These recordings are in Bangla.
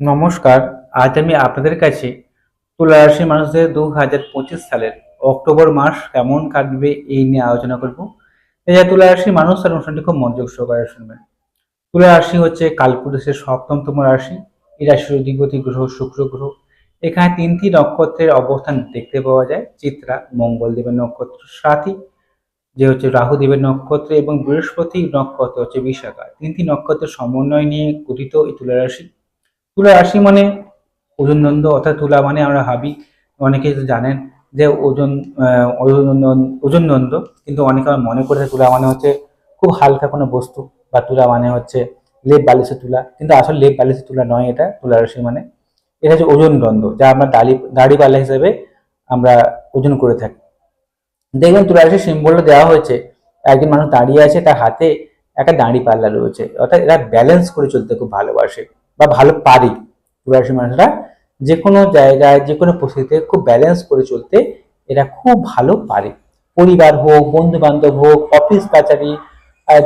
নমস্কার, আজ আমি আপনাদের কাছে তুলা রাশির মানুষদের দু হাজার পঁচিশ সালের অক্টোবর মাস কেমন কাটবে এই নিয়ে আলোচনা করব। যে তুলা রাশির মানুষ, তার অনুষ্ঠানটি খুব মনোযোগ সহকারে শুনবেন। তুলা রাশি হচ্ছে কালপুরুষের সপ্তমতম রাশি। এই রাশির অধিপতি গ্রহ, শুক্র গ্রহ। এখানে তিনটি নক্ষত্রের অবস্থান দেখতে পাওয়া যায়। চিত্রা, মঙ্গল দেবের নক্ষত্র সাথী, যে হচ্ছে রাহু দেবের নক্ষত্র এবং বৃহস্পতি নক্ষত্র হচ্ছে বিশাখা। তিনটি নক্ষত্রের সমন্বয় নিয়ে গঠিত এই তুলা রাশি তুলা রাশি মানে ওজন দ্বন্দ্ব অর্থাৎ তুলা মানে আমরা ভাবি অনেকে তো জানেন যে ওজন ওজন দ্বন্দ্ব- ওজন কিন্তু অনেকে আমার মনে করে তুলা মানে হচ্ছে খুব হালকা কোনো বস্তু বা তুলা মানে হচ্ছে লেপ বালিশের তুলা, কিন্তু আসলে লেপ বালিশের তুলা নয় এটা, তুলা রাশি মানে। এটা হচ্ছে ওজন দ্বন্দ্ব, যা আমরা দাড়ি দাড়ি পাল্লা হিসেবে আমরা ওজন করে থাকি। দেখবেন তুলা রাশির সিম্বলটা দেওয়া হয়েছে, একজন মানুষ দাঁড়িয়ে আছে তার হাতে একটা দাঁড়ি পাল্লা রয়েছে, অর্থাৎ এরা ব্যালেন্স করে চলতে খুব ভালোবাসে। বা ভালো পারি তুলারাশি মানুষরা যে কোনো জায়গায় যে কোনো পরিস্থিতিতে খুব ব্যালেন্স করে চলতে এরা খুব ভালো পারে। পরিবার হোক বন্ধু বান্ধব হোক অফিস কাচারি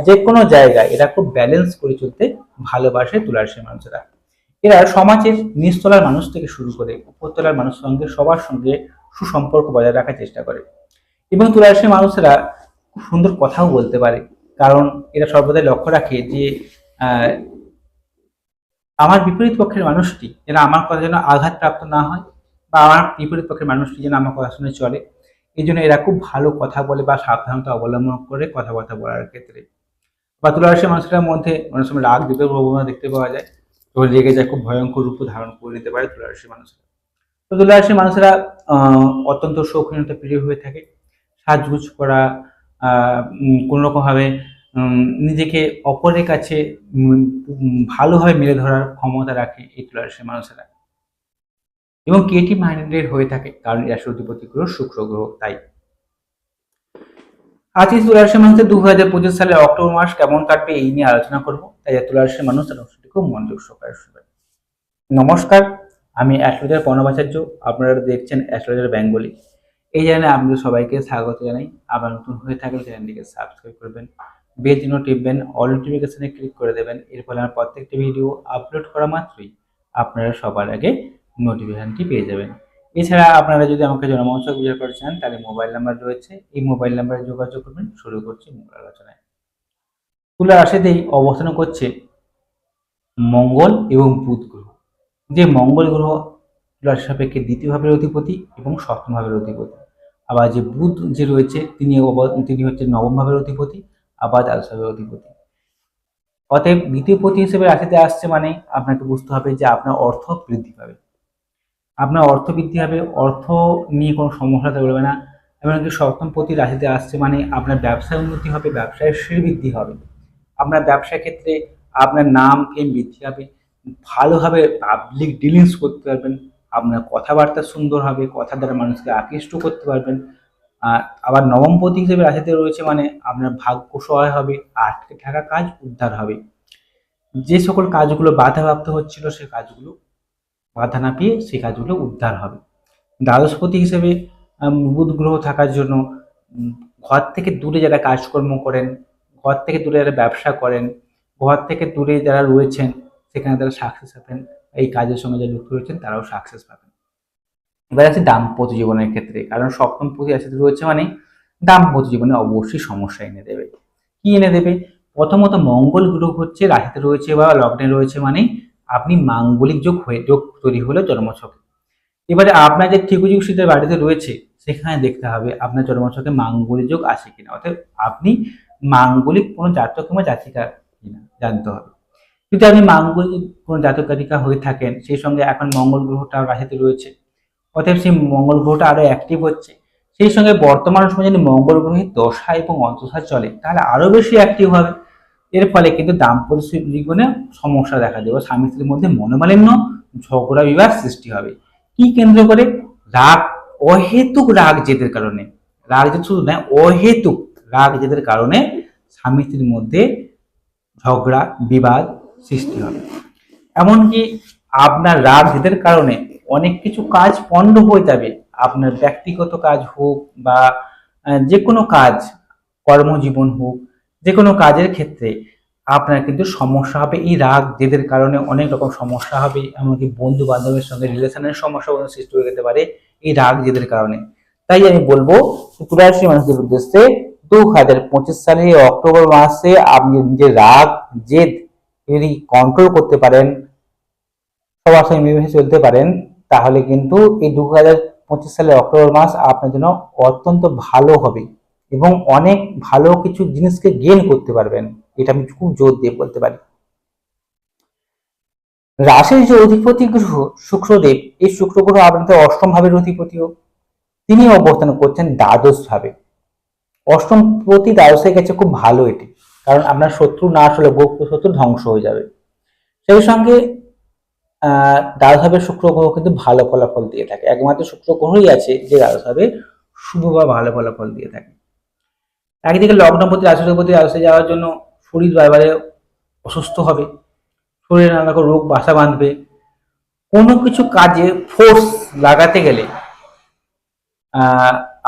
যে কোনো জায়গায় এরা খুব ব্যালেন্স করে চলতে ভালোবাসে তুলারাশি মানুষরা। এরা সমাজের নিচতলার মানুষ থেকে শুরু করে উপরতলার মানুষের সঙ্গে, সবার সঙ্গে সুসম্পর্ক বজায় রাখার চেষ্টা করে। এবং তুলারাশির মানুষেরা খুব সুন্দর কথাও বলতে পারে, কারণ এরা সর্বদাই লক্ষ্য রাখে যে আমার বিপরীত পক্ষের মানুষটি যেন আমার কথা যেন আঘাতপ্রাপ্ত না হয় বা আমার বিপরীত পক্ষের মানুষটি যেন আমার কথা শুনে চলে। এই জন্য এরা খুব ভালো কথা বলে বা সাবধানতা অবলম্বন করে কথাবার্তা বলার ক্ষেত্রে। বা তুলারাশির মানুষের মধ্যে অনেক সময় রাগ বিপের প্রবণতা দেখতে পাওয়া যায়। তো রেগে যায় খুব ভয়ঙ্কর রূপ ধারণ করে নিতে পারে তুলারাশির মানুষরা। তো তুলারাশির মানুষেরা অত্যন্ত শৌখিনতা প্রিয় হয়ে থাকে। সাজগুজ করা আহ, নিজেকে অপরের কাছে ভালোভাবে মেলে ধরার ক্ষমতা রাখে এই তুলারাশির মানুষেরা। এবং কেটি মাইন্ডেড হয়ে থাকে, কারণ এরা অধিপতি গ্রহ, শুক্র গ্রহ, তাই। আজ এই তুলারাশির মানুষদের দু হাজার পঁচিশ সালের অক্টোবর মাস কেমন কাটবে এই নিয়ে আলোচনা করব। তাই তুলারাশির মানুষ তার অনুষ্ঠানটি খুব মনোযোগ সহকারে শুনবেন। নমস্কার, আমি অ্যাস্ট্রোলজার পর্ণবাচার্য আপনারা দেখছেন অ্যাস্ট্রোলজার বেঙ্গলি। এই চ্যানেলে আপনাদের সবাইকে স্বাগত জানাই। আবার নতুন হয়ে থাকলে চ্যানেলটিকে সাবস্ক্রাইব করবেন। বেল চিহ্ন টিপবেন অল নোটিফিকেশনে ক্লিক করে দেবেন, এর ফলে আমার প্রত্যেকটি ভিডিও আপলোড করা মাত্রই আপনারা সবার আগে নোটিফিকেশনটি পেয়ে যাবেন। এছাড়া আপনারা যদি আমাকে জনমঞ্চ বিচার করতে চান, তাহলে মোবাইল নাম্বার রয়েছে। এই মোবাইল নাম্বারে যোগাযোগ করবেন, শুরু করছি মূল আলোচনায়। তুলা রাশিতেই অবস্থান করছে মঙ্গল এবং বুধ গ্রহ। যে মঙ্গল গ্রহ তুলার সাপেক্ষে দ্বিতীয় ভাবের অধিপতি এবং সপ্তম ভাবের অধিপতি। আবার যে বুধ যে রয়েছে তিনি তিনি হচ্ছে নবম ভাবের অধিপতি। আবার ভাবের অধিপতি। অতএব দ্বিতীয় হিসেবে রাশিতে আসছে মানে আপনাকে বুঝতে হবে যে আপনার অর্থ বৃদ্ধি পাবে। আপনার অর্থ বৃদ্ধি হবে, অর্থ নিয়ে কোনো সমস্যা থাকবে না, এমনকি সপ্তম পতি রাশিতে আসছে মানে আপনার ব্যবসায় উন্নতি হবে, ব্যবসায় শ্রীবৃদ্ধি হবে। আপনার ব্যবসার ক্ষেত্রে আপনার নাম, ফেম বৃদ্ধি হবে, ভালোভাবে পাবলিক ডিলিংস করতে পারবেন, আপনার কথাবার্তা সুন্দর হবে কথা দ্বারা মানুষকে আকৃষ্ট করতে পারবেন আবার নবমপতি হিসেবে রাশিতে রয়েছে মানে আপনার ভাগ্য সহায় হবে, আটকে থাকা কাজ উদ্ধার হবে। যে সকল কাজগুলো বাধাপ্রাপ্ত হচ্ছিল সে কাজগুলো বাধা না পেয়ে সেই কাজগুলো উদ্ধার হবে। দ্বাদশপতি হিসেবে বুধ গ্রহ থাকার জন্য ঘর থেকে দূরে যারা কাজকর্ম করেন, ঘর থেকে দূরে যারা ব্যবসা করেন, ঘর থেকে দূরে যারা রয়েছেন, সেখানে তারা সাকসেস পাবেন। এই কাজের সঙ্গে যারা যুক্ত রয়েছেন, তারাও সাকসেস পাবেন। এবার আছে দাম্পত্য জীবনের ক্ষেত্রে। কারণ সপ্তম পতি রাশিতে রয়েছে মানে দাম্পত্য জীবনে অবশ্যই সমস্যা এনে দেবে। কি এনে দেবে? প্রথমত মঙ্গল গ্রহ হচ্ছে, রাশিতে রয়েছে বা লগ্নে রয়েছে মানে আপনি মাঙ্গলিক যোগ হয়ে, যোগ তৈরি হলো জন্মছকে। এবারে আপনার যে ঠিকুযুগ শীতের বাড়িতে রয়েছে, সেখানে দেখতে হবে আপনার জন্মছকে মাঙ্গলিক যোগ আছে কিনা। অর্থাৎ আপনি মাঙ্গলিক কোনো জাতক কিংবা জাতিকা কিনা, জানতে হবে। যদি আপনি মাঙ্গলিক কোনো জাতক জাতিকা হয়ে থাকেন, সেই সঙ্গে এখন মঙ্গল গ্রহটা রাশিতে রয়েছে অতএব সেই মঙ্গল গ্রহটা আরও অ্যাক্টিভ হচ্ছে। সেই সঙ্গে বর্তমান সময়ে যদি মঙ্গল গ্রহের দশা এবং অন্তঃসা চলে, তাহলে আরও বেশি অ্যাক্টিভ হবে। এর ফলে কিন্তু দাম্পত্য জীবনে সমস্যা দেখা দেবে। স্বামী স্ত্রীর মধ্যে মনোমালিন্য, ঝগড়া, বিবাদ সৃষ্টি হবে। কি কেন্দ্র করে? রাগ, অহেতুক রাগ জেদের কারণে। রাগ জেদ শুধু নয়, অহেতুক রাগ জেদের কারণে স্বামী স্ত্রীর মধ্যে ঝগড়া, বিবাদ সৃষ্টি হবে। এমনকি আপনার রাগ জেদের কারণে অনেক কিছু কাজ পণ্ড হয়ে যাবে। আপনার ব্যক্তিগত কাজ হোক বা যে কোনো কাজ, কর্মজীবন হোক, যে কোনো কাজের ক্ষেত্রে আপনার কিন্তু সমস্যা হবে। এই রাগ জেদের কারণে অনেক রকম সমস্যা হবে, এমনকি বন্ধু বান্ধবের সঙ্গে রিলেশনের সমস্যা সৃষ্টি হয়ে যেতে পারে। এই রাগ জেদের কারণে। তাই আমি বলব তুলারাশি মানুষদের উদ্দেশ্যে দু হাজার পঁচিশ সালে অক্টোবর মাসে আপনি নিজের রাগ, জেদ যদি কন্ট্রোল করতে পারেন, সবার সঙ্গে মিলেমিশে চলতে পারেন। তাহলে কিন্তু এই দু হাজার পঁচিশ সালের অক্টোবর মাস আপনার জন্য অত্যন্ত ভালো হবে এবং অনেক ভালো কিছু জিনিসকে গেন করতে পারবেন। এটা আমি খুব জোর দিয়ে বলতে পারি। রাশির যে অধিপতি গ্রহ শুক্রদেব, এই শুক্র গ্রহ আপনাদের অষ্টম ভাবের অধিপতিও। তিনি অবস্থান করছেন দ্বাদশ ভাবে। অষ্টম প্রতি দ্বাদশের কাছে খুব ভালো এটি। কারণ আপনার শত্রু না আসলে শত্রু ধ্বংস হয়ে যাবে। সেই সঙ্গে আহ দ্বাদশ ভাবে শুক্র গ্রহ কিন্তু ভালো ফলাফল দিয়ে থাকে। একমাত্র শুক্র গ্রহই আছে যে দ্বাদশ ভাবে শুভ বা ভালো ফলাফল দিয়ে থাকে। একদিকে লগ্নপতি রাশিপতি রাশি যাওয়ার জন্য শরীর বারবারে অসুস্থ হবে। শরীরে নানা রকম রোগ, বাসা বাঁধবে। কোনো কিছু কাজে ফোর্স লাগাতে গেলে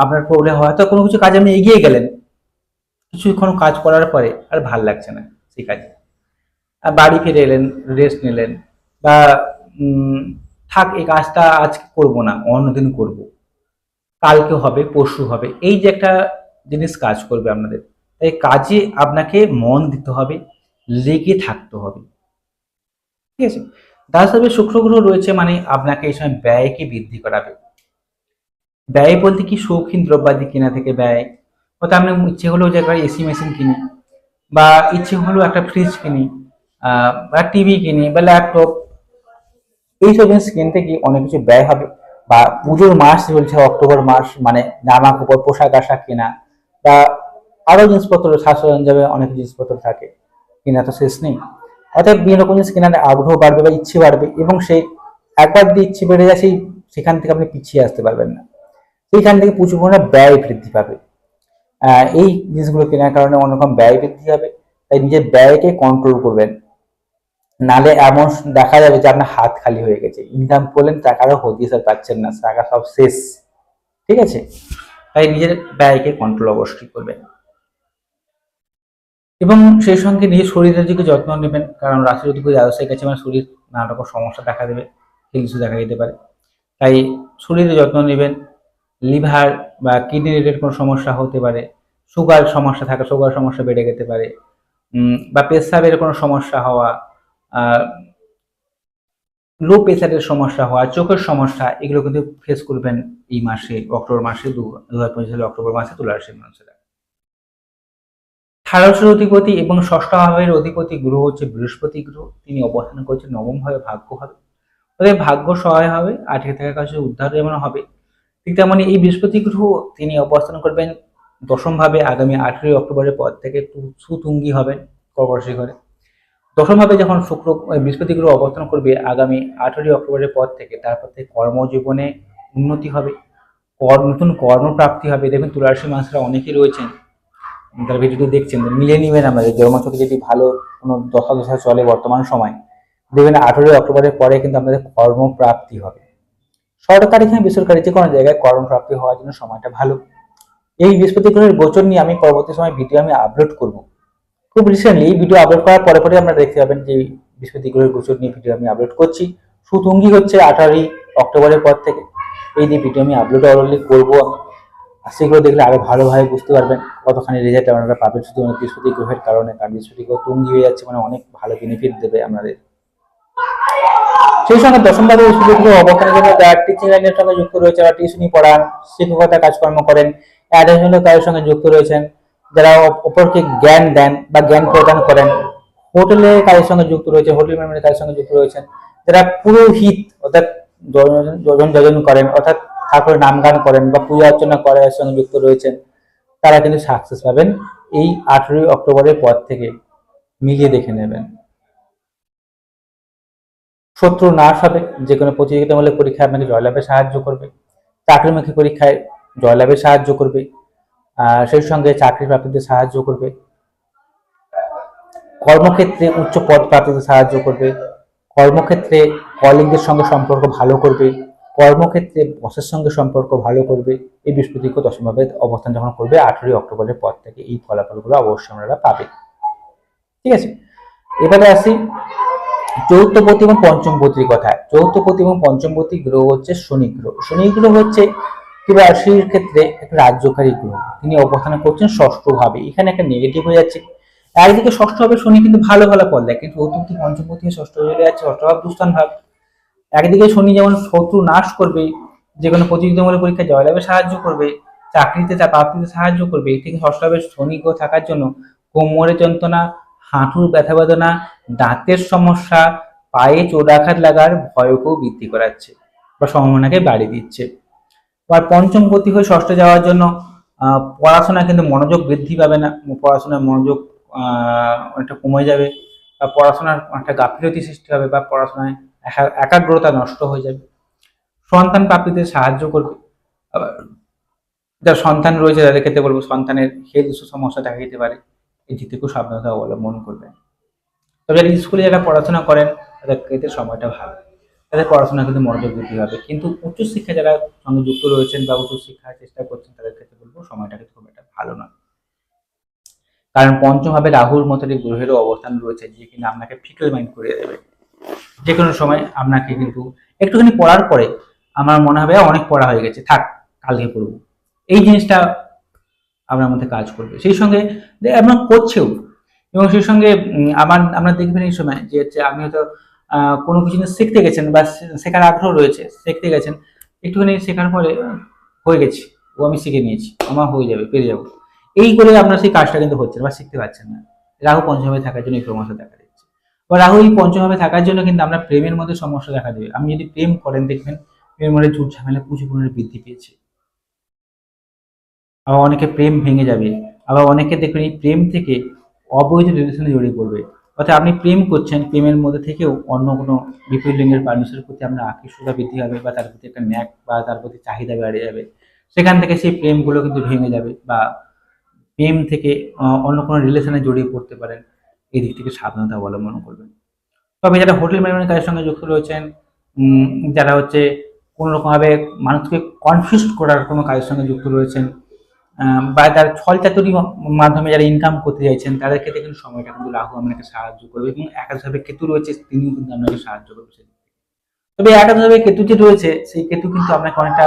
আপনার প্রবলেম হয়তো কোনো কিছু কাজে আপনি এগিয়ে গেলেন, কিছুক্ষণ কাজ করার পরে আর ভালো লাগছে না সেই কাজে। বাড়ি ফিরে এলেন রেস্ট নিলেন। বা থাক, এই কাজটা আজকে করব না অন্যদিন করব। কালকে হবে, পরশু হবে, এই যে একটা জিনিস কাজ করবে আপনাদের। তাই কাজে আপনাকে মন দিতে হবে, লেগে থাকতে হবে। ঠিক আছে? সাথে শুক্র গ্রহ রয়েছে মানে আপনাকে এই সময় ব্যয়কে বৃদ্ধি করাবে। ব্যয় বলতে কি শৌখিন দ্রব্যাদি কেনা থেকে ব্যয়? হয়তো আপনার ইচ্ছে হলো যে একটা এসি মেশিন কিনি, বা ইচ্ছে হলো একটা ফ্রিজ কিনি বা টিভি কিনি, বা ল্যাপটপ এইসব জিনিস কিনতে গিয়ে অনেক কিছু ব্যয় হবে। বা পুজোর মাস চলছে, অক্টোবর মাস মানে জামা কাপড়, পোশাক আশাক কেনা, বা আরও জিনিসপত্র সাজ সরঞ্জামে অনেক জিনিসপত্র থাকে। কেনা তো শেষ নেই। অর্থাৎ বিভিন্ন রকম জিনিস কেনার আগ্রহ বাড়বে বা ইচ্ছে বাড়বে, এবং সেই একবার যদি ইচ্ছে বেড়ে যায়, সেই সেখান থেকে আপনি পিছিয়ে আসতে পারবেন না। সেইখান থেকে প্রচুর পরিমাণে ব্যয় বৃদ্ধি পাবে। এই জিনিসগুলো কেনার কারণে অনেক রকম ব্যয় বৃদ্ধি হবে। তাই নিজের ব্যয়কে কন্ট্রোল করবেন। নালে এমন দেখা যাবে যে আপনার হাত খালি হয়ে গেছে। ইনকাম করলেন টাকারও হদিস আর পাচ্ছেন না, টাকা সব শেষ। ঠিক আছে? তাই নিজের ব্যয়কে কন্ট্রোল অবশ্যই করবেন। এবং সেই সঙ্গে নিজের শরীরের দিকে যত্ন নেবেন, কারণ রাশির অধিপতি দ্বাদশের কাছে আমার শরীর নানা রকম সমস্যা দেখা দেবে হিংসু দেখা দিতে পারে। তাই শরীরের যত্ন নেবেন লিভার বা কিডনি রিলেটেড কোনো সমস্যা হতে পারে সুগার সমস্যা থাকা সুগার সমস্যা বেড়ে যেতে পারে বা পেশাবের কোনো সমস্যা হওয়া লো প্রেসারের সমস্যা হওয়া, চোখের সমস্যা, এগুলো কিন্তু ফেস করবেন এই মাসে, অক্টোবর মাসে, দু হাজার পঁচিশ সালে অক্টোবর মাসে তুলা রাশির মানুষেরা। ষাড়শের অধিপতি এবং ষষ্ঠ ভাবের অধিপতি গ্রহ হচ্ছে বৃহস্পতি গ্রহ তিনি অবস্থান করছেন নবম ভাবে ভাগ্য হবে। তবে ভাগ্য সহায় হবে আটকে থাকা কাছে উদ্ধার যেমন হবে, ঠিক তেমনি এই বৃহস্পতি গ্রহ তিনি অবস্থান করবেন দশম ভাবে আগামী আঠেরোই অক্টোবরের পর থেকে সুতুঙ্গি হবেন কর্কটী ঘরে দশম ভাবে যখন শুক্র বৃহস্পতি গ্রহ অবস্থান করবে, আগামী আঠেরোই অক্টোবরের পর থেকে তারপর থেকে কর্মজীবনে উন্নতি হবে। কর- নতুন কর্মপ্রাপ্তি হবে। দেখবেন তুলারাশি মানুষরা অনেকেই রয়েছেন। তারা ভিডিওটি দেখছেন। মিলে নিবেন আমাদের জন্মছকে যদি ভালো কোনো দশা দশা চলে বর্তমান সময়, দেখবেন আঠেরোই অক্টোবরের পরে কিন্তু আপনাদের কর্মপ্রাপ্তি হবে। সরকারি কিংবা বেসরকারি যে কোনো জায়গায় কর্মপ্রাপ্তি হওয়ার জন্য সময়টা ভালো। এই বৃহস্পতি গ্রহের গোচর নিয়ে আমি পরবর্তী সময় ভিডিও আমি আপলোড করব। খুব রিসেন্টলি ভিডিও আপলোড করার পরে পরে আপনারা দেখতে পাবেন যে বৃহস্পতি গ্রহের গোচর নিয়ে ভিডিও আমি আপলোড করছি। সুতুঙ্গি হচ্ছে আঠারোই অক্টোবরের পর থেকে। এই নিয়ে ভিডিও আমি আপলোড অলরেডি করব আমি। আর সেগুলো দেখলে আরও ভালোভাবে বুঝতে পারবেন কতখানি রেজাল্ট আপনারা পাবেন। শুধু বৃহস্পতি গ্রহের কারণে, কারণ বৃহস্পতি গ্রহ তুঙ্গি হয়ে যাচ্ছে মানে অনেক ভালো বেনিফিট দেবে আপনাদের। সেই সঙ্গে দশম ভাবে বৃহস্পতি গ্রহ অবস্থানের জন্য যারা টিচিং লাইনের সঙ্গে যুক্ত রয়েছে যারা টিউশনি পড়ান, শিক্ষকতা কাজকর্ম করেন অ্যাডমিশনের কাজের সঙ্গে যুক্ত রয়েছেন যারা অপরকে জ্ঞান দেন বা জ্ঞান প্রদান করেন হোটেলে কাজের সঙ্গে যুক্ত রয়েছে, হোটেল ম্যানেজমেন্টের কাজের সঙ্গে যুক্ত রয়েছেন, যারা পুরোহিত, অর্থাৎ যজন করেন, অর্থাৎ ঠাকুরের নাম গান করেন বা পূজা অর্চনা করার সঙ্গে যুক্ত রয়েছেন, তারা কিন্তু সাকসেস পাবেন এই আঠেরোই অক্টোবরের পর থেকে। মিলিয়ে দেখে নেবেন। শত্রু নাশ হবে যে কোনো প্রতিযোগিতামূলক পরীক্ষায় আপনাকে জয়লাভে সাহায্য করবে। চাকরিমুখী পরীক্ষায় জয়লাভে সাহায্য করবে। সেই সঙ্গে চাকরি প্রাপ্তিতে সাহায্য করবে। কর্মক্ষেত্রে উচ্চ পদ প্রাপ্তিতে সাহায্য করবে। কর্মক্ষেত্রে কলিগদের সঙ্গে সম্পর্ক ভালো করবে। কর্মক্ষেত্রে বসের সঙ্গে সম্পর্ক ভালো করবে। এই বৃহস্পতিকে দশমভাবে অবস্থান যখন করবে, আঠেরোই অক্টোবরের পর থেকে এই ফলাফলগুলো অবশ্যই আমরা পাবে ঠিক আছে? এবারে আসি চৌথপতি এবং পঞ্চমপতির কথা। চৌথপতি এবং পঞ্চমপতি গ্রহ হচ্ছে শনি গ্রহ। শনি গ্রহ হচ্ছে কি রাশির ক্ষেত্রে একটা রাজ্যকারী গ্রহ, তিনি অবস্থান করছেন ষষ্ঠ ভাবে এখানে একটা নেগেটিভ হয়ে যাচ্ছে। একদিকে ষষ্ঠ ভাবে শনি কিন্তু ভালো ভালো ফল দেয়, কিন্তু চতুর্থী পঞ্চমপতি ষষ্ঠ চলে যাচ্ছে ষষ্ঠ ভাব দুস্থান ভাব। একদিকে শনি যেমন শত্রু নাশ করবে, যে কোনো প্রতিযোগিতামূলক পরীক্ষায় জয়লাভে সাহায্য করবে, চাকরিতে তা প্রাপ্তিতে সাহায্য করবে, ঠিক ষষ্ঠ ভাবে শনি গ্রহ থাকার জন্য কোমরের যন্ত্রণা, হাঁটুর ব্যথা বেদনা, দাঁতের সমস্যা, পায়ে চোরাঘাত লাগার ভয়কেও বৃদ্ধি করাচ্ছে বা সম্ভাবনাকে বাড়িয়ে দিচ্ছে। আর পঞ্চম গতি হয়ে ষষ্ঠে যাওয়ার জন্য পড়াশোনা কিন্তু মনোযোগ বৃদ্ধি পাবে না পড়াশোনার মনোযোগ অনেকটা কমে যাবে বা পড়াশোনার একটা গাফিলতি সৃষ্টি হবে বা পড়াশোনায় একা- একাগ্রতা নষ্ট হয়ে যাবে। সন্তান প্রাপ্তিতে সাহায্য করবে। আবার যার সন্তান রয়েছে তাদের ক্ষেত্রে বলব, সন্তানের হেলথ সমস্যা দেখা যেতে পারে। এই দিক থেকেও সাবধানতা অবলম্বন করবেন। তবে যারা স্কুলে যারা পড়াশোনা করেন, তাদের ক্ষেত্রে সময়টা ভালো। তাদের পড়াশোনা কিন্তু মনোযোগ বৃদ্ধি হবে। কিন্তু উচ্চশিক্ষা যারা সঙ্গে যুক্ত রয়েছেন বা উচ্চশিক্ষার চেষ্টা করছেন তাদের ক্ষেত্রে বলব সময়টা কিন্তু খুব একটা ভালো নয়। কারণ পঞ্চম পঞ্চমভাবে রাহুর মতো একটি গ্রহেরও অবস্থান রয়েছে যে কিনা আপনাকে ফিকল মাইন্ড করে দেবে। যে কোনো সময় আপনাকে কিন্তু একটুখানি পড়ার পরে আমার মনে হবে "আ, অনেক পড়া হয়ে গেছে থাক কালকে পড়ব। এই জিনিসটা আপনার মধ্যে কাজ করবে। সেই সঙ্গে আপনার করছেও এবং সেই সঙ্গে আমার আপনারা দেখবেন এই সময় যে হচ্ছে আমি হয়তো কোনো কিছু শিখতে গেছেন বা শেখার আগ্রহ রয়েছে, শিখতে গেছেন, একটুখানি শেখার পরে হয়ে গেছে, ও আমি শিখে নিয়েছি, আমার হয়ে যাবে, পেরে যাব। এই করে আপনার সেই কাজটা কিন্তু হচ্ছে বা শিখতে পারছেন না। রাহু পঞ্চমে থাকার জন্য এই সমস্যা দেখা দিচ্ছে। বা রাহু এই পঞ্চমভাবে থাকার জন্য কিন্তু আপনার প্রেমের মধ্যে সমস্যা দেখা দেবে। আপনি যদি প্রেম করেন, দেখবেন প্রেমের মধ্যে ঝুট ঝামেলা প্রচুর বৃদ্ধি পেয়েছে। আবার অনেকে প্রেম ভেঙে যাবে। আবার অনেকে দেখবেন এই প্রেম থেকে অবৈধ রিলেশনে জড়িয়ে পড়বে। অর্থাৎ আপনি প্রেম করছেন, প্রেমের মধ্যে থেকেও অন্য কোনো বিপরীত লিঙ্গের মানুষের প্রতি আপনার আকৃষ্টতা বৃদ্ধি হবে বা তার প্রতি একটা ন্যাক বা তার প্রতি চাহিদা বেড়ে যাবে। সেখান থেকে সেই প্রেমগুলো কিন্তু ভেঙে যাবে বা প্রেম থেকে অন্য কোনো রিলেশনে জড়িয়ে পড়তে পারেন। এই দিক থেকে সাবধানতা অবলম্বন করবেন। তবে যারা হোটেল ম্যানেজমেন্ট কাজের সঙ্গে যুক্ত রয়েছেন যারা হচ্ছে কোনো রকমভাবে মানুষকে কনফিউজ করার কোনো কাজের সঙ্গে যুক্ত রয়েছেন বা তার ছল চাতুরি মাধ্যমে যারা ইনকাম করতে চাইছেন, তাদের ক্ষেত্রে কিন্তু সময়টা কিন্তু রাহু আপনাকে সাহায্য করবে এবং একাদশভাবে কেতু রয়েছে, তিনিও কিন্তু আপনাকে সাহায্য করবে তবে একাদশভাবে কেতু যে রয়েছে, সেই কেতু কিন্তু আপনাকে অনেকটা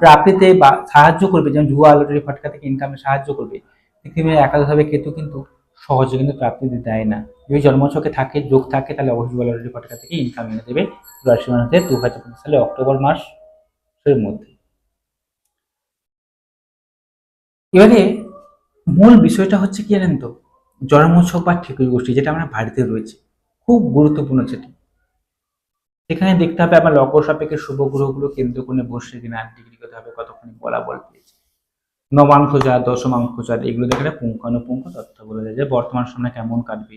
প্রাপ্তিতে বা সাহায্য করবে। যেমন জুয়া, লটারি, ফটকা থেকে ইনকামে সাহায্য করবে। পৃথিবীর একাদশভাবে কেতু কিন্তু সহজে কিন্তু প্রাপ্তি দিতে দেয় না। যদি জন্মছকে থাকে, যোগ থাকে, তাহলে অবশ্যই জুয়া, লটারি, ফটকা থেকে ইনকাম এনে দেবে। রাশি মানুষদের দু হাজার পঁচিশ সালে অক্টোবর মাসের মধ্যে। এবারে মূল বিষয়টা হচ্ছে কি জানেন তো? জন্মোৎসব বা ঠিকুই গোষ্ঠী যেটা আমরা বাড়িতে রয়েছে, খুব গুরুত্বপূর্ণ সেটি সেখানে দেখতে হবে আমার লকর সাপেক্ষে শুভ গ্রহগুলো কেন্দ্র করে বসে কিনা ডিগ্রি করতে হবে কতক্ষণ বলাবল পেয়েছে। নবাঙ্ক চার দশমাঙ্ক চার এগুলো দেখে পুঙ্খানুপুঙ্খ তথ্য বলে যায় যে বর্তমান সময় কেমন কাটবে,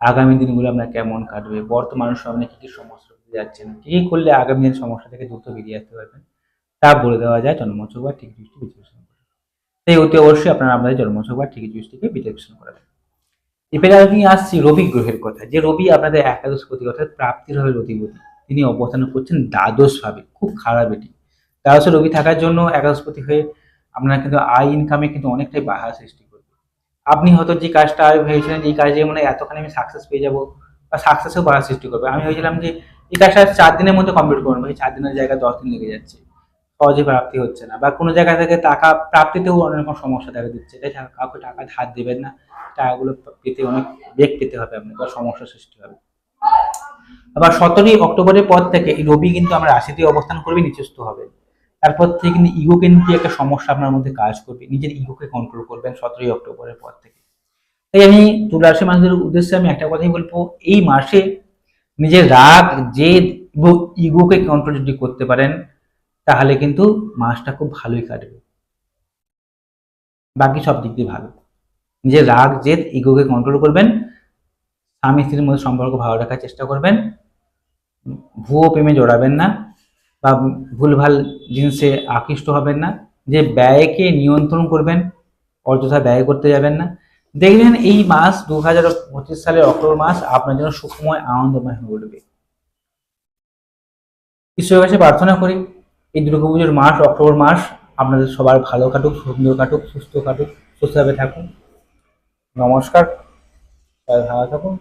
আগামী দিনগুলো আপনার কেমন কাটবে, বর্তমান সময়ে কি কি সমস্যা যাচ্ছেন কি কি করলে আগামী দিনের সমস্যা থেকে দ্রুত বেরিয়ে আসতে পারবেন তা বলে দেওয়া যায় জন্মোৎসব বা ঠিক দৃষ্টি বিশ্লেষণ তাই অতি অবশ্যই আপনারা আপনাদের জন্মোৎসব বা ঠিক দৃষ্টিকে বিশ্লেষণ করাবেন এবারে আমি আসছি রবি গ্রহের কথা। যে রবি আপনাদের একাদশ প্রতি অর্থাৎ প্রাপ্তির হবে রতিপতি তিনি অবস্থান করছেন দ্বাদশ ভাবে খুব খারাপ এটি। দ্বাদশে রবি থাকার জন্য একাদশপতি হয়ে আপনার কিন্তু আয় ইনকামে কিন্তু অনেকটাই বাধা সৃষ্টি করবে। আপনি হয়তো যে কাজটা ভেবেছিলেন এই কাজে মানে এতখানি আমি সাকসেস পেয়ে যাব বা সাকসেসেও বাধা সৃষ্টি করবে। আমি ভেবেছিলাম যে এই কাজটা চার দিনের মধ্যে কমপ্লিট করব, এই চার দিনের জায়গায় দশ দিন লেগে যাচ্ছে। সহজে প্রাপ্তি হচ্ছে না বা কোনো জায়গা থেকে টাকা প্রাপ্তিতেও অনেক রকম সমস্যা দেখা দিচ্ছে। তাই কাউকে টাকা ধার দেবেন না। টাকাগুলো পেতে অনেক বেগ পেতে হবে আপনার বা সমস্যা সৃষ্টি হবে। আবার সতেরোই অক্টোবরের পর থেকে এই রবি কিন্তু আমরা রাশিতে অবস্থান করবে, নিচস্থ হবে। তারপর থেকে কিন্তু ইগো কিন্তু একটা সমস্যা আপনার মধ্যে কাজ করবে। নিজের ইগোকে কন্ট্রোল করবেন সতেরোই অক্টোবরের পর থেকে। তাই আমি তুলা রাশির মানুষদের উদ্দেশ্যে আমি একটা কথাই বলব, এই মাসে নিজের রাগ, জেদ এবং ইগোকে কন্ট্রোল যদি করতে পারেন তাহলে কিন্তু মাসটা খুব ভালোই কাটবে। বাকি সব দিক দিয়ে ভালো। নিজের রাগ, জেদ ইগোকে কন্ট্রোল করবেন। স্বামী, স্ত্রীর মধ্যে সম্পর্ক ভালো রাখার চেষ্টা করবেন। ভুয়ো প্রেমে জড়াবেন না বা ভুলভাল জিনিসে আকৃষ্ট হবেন না। যে ব্যয়কে নিয়ন্ত্রণ করবেন। অযথা ব্যয় করতে যাবেন না। দেখবেন এই মাস দু হাজার পঁচিশ সালের অক্টোবর মাস আপনার জন্য সুখময়, আনন্দময় হয়ে উঠবে। ঈশ্বরের কাছে প্রার্থনা করি। এই দুর্গা পুজোর মাস, অক্টোবর মাস, আপনাদের সবার ভালো কাটুক, সুন্দর কাটুক, সুস্থ কাটুক, সুস্থভাবে থাকুন। নমস্কার ভালো থাকুন।